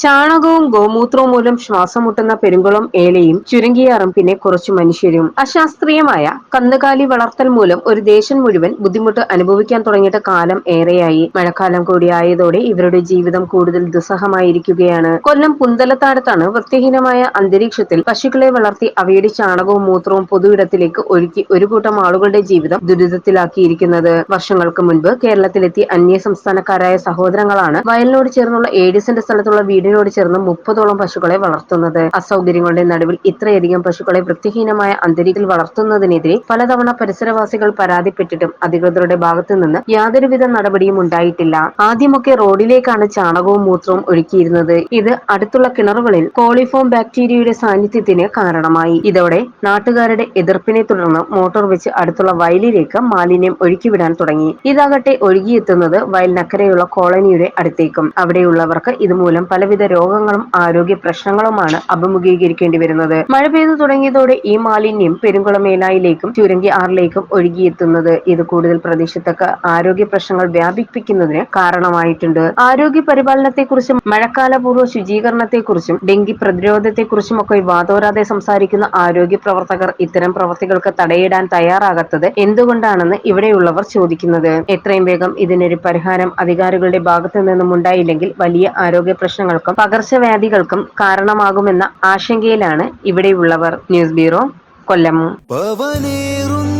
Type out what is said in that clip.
ചാണകവും ഗോമൂത്രവും മൂലം ശ്വാസം മുട്ടുന്ന പെരുങ്കുളം ഏലയും ചുരുങ്ങിയാറും പിന്നെ കുറച്ചു മനുഷ്യരും അശാസ്ത്രീയമായ കന്നുകാലി വളർത്തൽ മൂലം ഒരു ദേശം മുഴുവൻ ബുദ്ധിമുട്ട് അനുഭവിക്കാൻ തുടങ്ങിയിട്ട് കാലം ഏറെയായി. മഴക്കാലം കൂടിയായതോടെ ഇവരുടെ ജീവിതം കൂടുതൽ ദുസ്സഹമായിരിക്കുകയാണ്. കൊല്ലം പുന്തലത്താടത്താണ് വൃത്തിഹീനമായ അന്തരീക്ഷത്തിൽ പശുക്കളെ വളർത്തി അവയുടെ ചാണകവും മൂത്രവും പൊതുയിടത്തിലേക്ക് ഒഴുക്കി ഒരു കൂട്ടം ആളുകളുടെ ജീവിതം ദുരിതത്തിലാക്കിയിരിക്കുന്നത്. വർഷങ്ങൾക്ക് മുൻപ് കേരളത്തിലെത്തി അന്യ സംസ്ഥാനക്കാരായ സഹോദരങ്ങളാണ് വയലിനോട് ചേർന്നുള്ള ഏഡിസിന്റെ സ്ഥലത്തുള്ള സ്ഥലത്തുള്ള വീടിനോട് ചേർന്ന് മുപ്പതോളം പശുക്കളെ വളർത്തുന്നത്. അസൗകര്യങ്ങളുടെ നടുവിൽ ഇത്രയധികം പശുക്കളെ വൃത്തിഹീനമായ അന്തരീക്ഷത്തിൽ വളർത്തുന്നതിനെതിരെ പലതവണ പരിസരവാസികൾ പരാതിപ്പെട്ടിട്ടും അധികൃതരുടെ ഭാഗത്തു നിന്ന് യാതൊരുവിധ നടപടിയും ഉണ്ടായിട്ടില്ല. ആദ്യമൊക്കെ റോഡിലേക്കാണ് ചാണകവും മൂത്രവും ഒഴുക്കിയിരുന്നത്. ഇത് അടുത്തുള്ള കിണറുകളിൽ കോളിഫോം ബാക്ടീരിയയുടെ സാന്നിധ്യത്തിന് കാരണമായി. ഇതോടെ നാട്ടുകാരുടെ എതിർപ്പിനെ തുടർന്ന് മോട്ടോർ വെച്ച് അടുത്തുള്ള വയലിലേക്ക് മാലിന്യം ഒഴുക്കിവിടാൻ തുടങ്ങി. ഇതാകട്ടെ ഒഴുകിയെത്തുന്നത് വയൽ നക്കരയുള്ള കോളനിയുടെ അടുത്തേക്കും. അവിടെയുള്ളവർക്ക് ഇതുമൂലം പലവിധ രോഗങ്ങളും ആരോഗ്യ പ്രശ്നങ്ങളുമാണ് അഭിമുഖീകരിക്കേണ്ടി വരുന്നത്. മഴ പെയ്തു തുടങ്ങിയതോടെ ഈ മാലിന്യം പെരുങ്കുളം മേലായിലേക്കും ചുരങ്കി ആറിലേക്കും ഒഴുകിയെത്തുന്നത്. ഇത് കൂടുതൽ പ്രദേശത്തൊക്കെ ആരോഗ്യ പ്രശ്നങ്ങൾ വ്യാപിപ്പിക്കുന്നതിന് കാരണമായിട്ടുണ്ട്. ആരോഗ്യ പരിപാലനത്തെക്കുറിച്ചും മഴക്കാലപൂർവ ശുചീകരണത്തെക്കുറിച്ചും ഡെങ്കി പ്രതിരോധത്തെക്കുറിച്ചും ഒക്കെ വാതോരാതെ സംസാരിക്കുന്ന ആരോഗ്യ പ്രവർത്തകർ ഇത്തരം പ്രവർത്തികൾക്ക് തടയിടാൻ തയ്യാറാകാത്തത് എന്തുകൊണ്ടാണെന്ന് ഇവിടെയുള്ളവർ ചോദിക്കുന്നത്. എത്രയും വേഗം ഇതിനൊരു പരിഹാരം അധികാരികളുടെ ഭാഗത്തു നിന്നും ഉണ്ടായില്ലെങ്കിൽ വലിയ ആരോഗ്യ പ്രശ്നങ്ങൾക്കും പകർച്ചവ്യാധികൾക്കും കാരണമാകുമെന്ന ആശങ്കയിലാണ് ഇവിടെയുള്ളവർ. News bureau Kollam. പവനേറുന്ന